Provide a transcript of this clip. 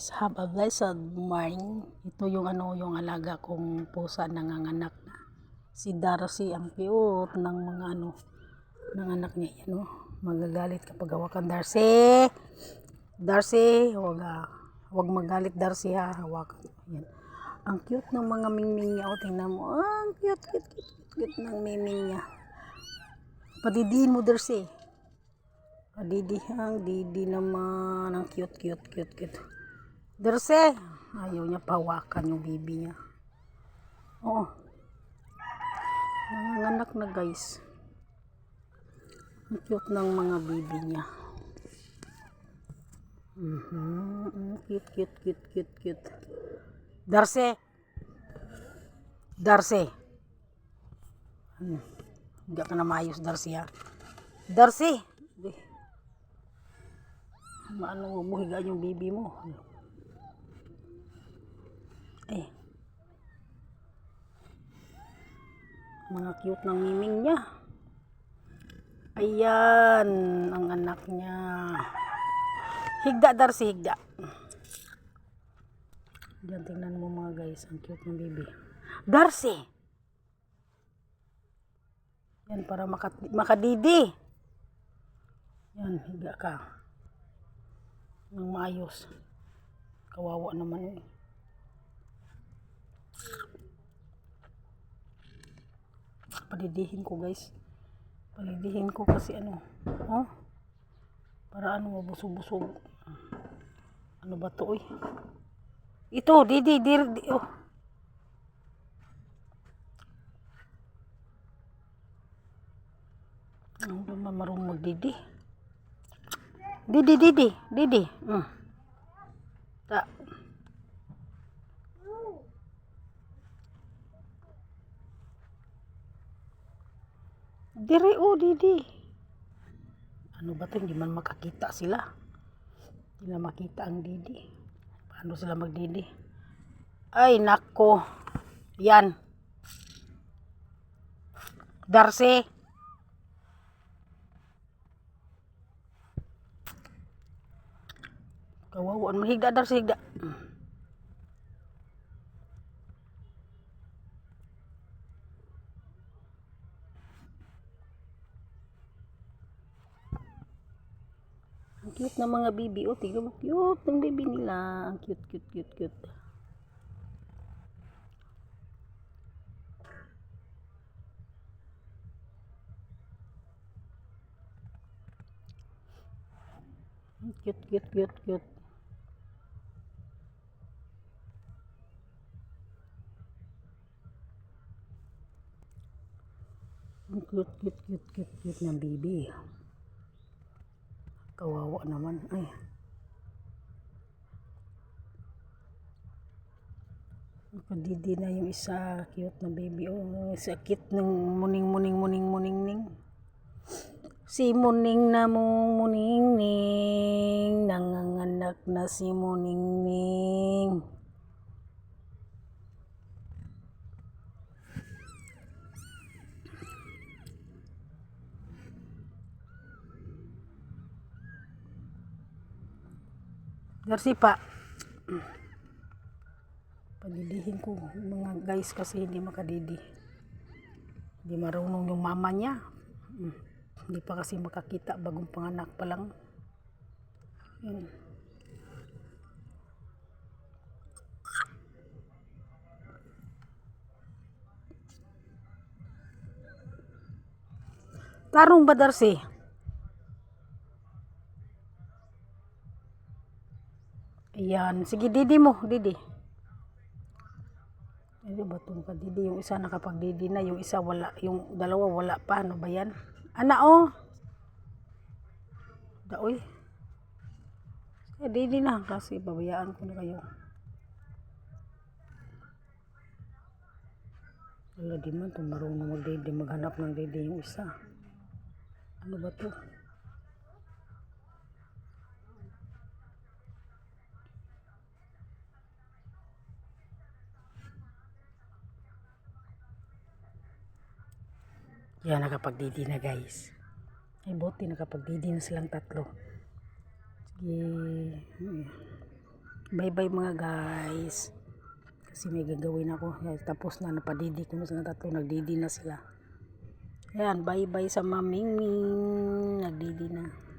guys, have a blessed morning. Ito yung ano, yung alaga kong pusa nanganganak na. Si Darcy, ang cute ng mga ano, ng anak niya. Yan oh, magagalit kapag hawakan Darcy. Darcy, wag ah, wag magalit Darcy ha, hawakan. Yan. Ang cute ng mga mingming niya. O, tingnan mo. Ah, ang cute, cute, cute, cute, cute ng mingming niya. Padidiin mo Darcy. Didi hang, Didi naman. Ang cute, cute, cute, cute. Derse! Ayaw niya pawakan yung baby niya. Oo. Nanganganak na guys. Ang cute ng mga baby niya. Mhm. Cute, cute, cute, cute, cute. Darse! Darse! Hmm. Hindi ka na maayos, Darcy ha. Di. Maano mo higa yung baby mo. Eh. Mga cute ng miming niya. Ayan, ang anak niya. Higda, Darcy, higda. Diyan, tingnan mo mga guys, ang cute ng baby. Darcy! Yan, para makat makadidi. Yan, higa ka ng maayos. Kawawa naman eh. Palidihin ko guys. Palidihin ko kasi ano. Oh? Para ano mabusog-busog. Ano ba to eh? Ito, didi, dir, di, oh. Ano ba mamarong magdidi? Didi, Didi, Didi. Mm. Ta. Dire o, Didi. Ano ba 'to? Hindi man makakita sila. Hindi na makita ang Didi. Paano sila magdidi? Ay, nako. Yan. Darcy. Kawawa. Mahigda dar sa higda. Ang cute ng mga baby. Oh, tignan mo. Cute ng baby nila. Ang cute, cute, cute, cute. Cute, cute, cute, cute. Ang cute, cute, cute, cute, cute ng baby. Kawawa naman. Ay. Nakadidi na yung isa. Cute na baby. Oh, sakit ng muning, muning, muning, muning, ning. Si Muning na mong muning ning, nanganganak na si Muning ning. Darcy pa. Padidihin ko mga guys kasi hindi makadidi. Hindi marunong yung mama niya. Hmm. Hindi pa kasi makakita bagong panganak pa lang. Yun. Tarong ba Darcy? Ayan. Sige, didi mo. Didi. Ano ba itong kadidi? Yung isa nakapag-didi na, yung isa wala. Yung dalawa wala pa. Ano ba yan? Ana, oh. Daoy. Eh, didi na. Kasi babayaan ko na kayo. Wala di man. Kung marunong mag-didi, maghanap ng didi yung isa. Ano ba to? Yan, nakapag-didi na guys. Ay, buti nakapag-didi na silang tatlo. Sige. Bye bye mga guys. Kasi may gagawin ako. Tapos na napadidi ko na sila tatlo. Nagdidi na sila. Ayan, bye bye sa maming. Nagdidi na.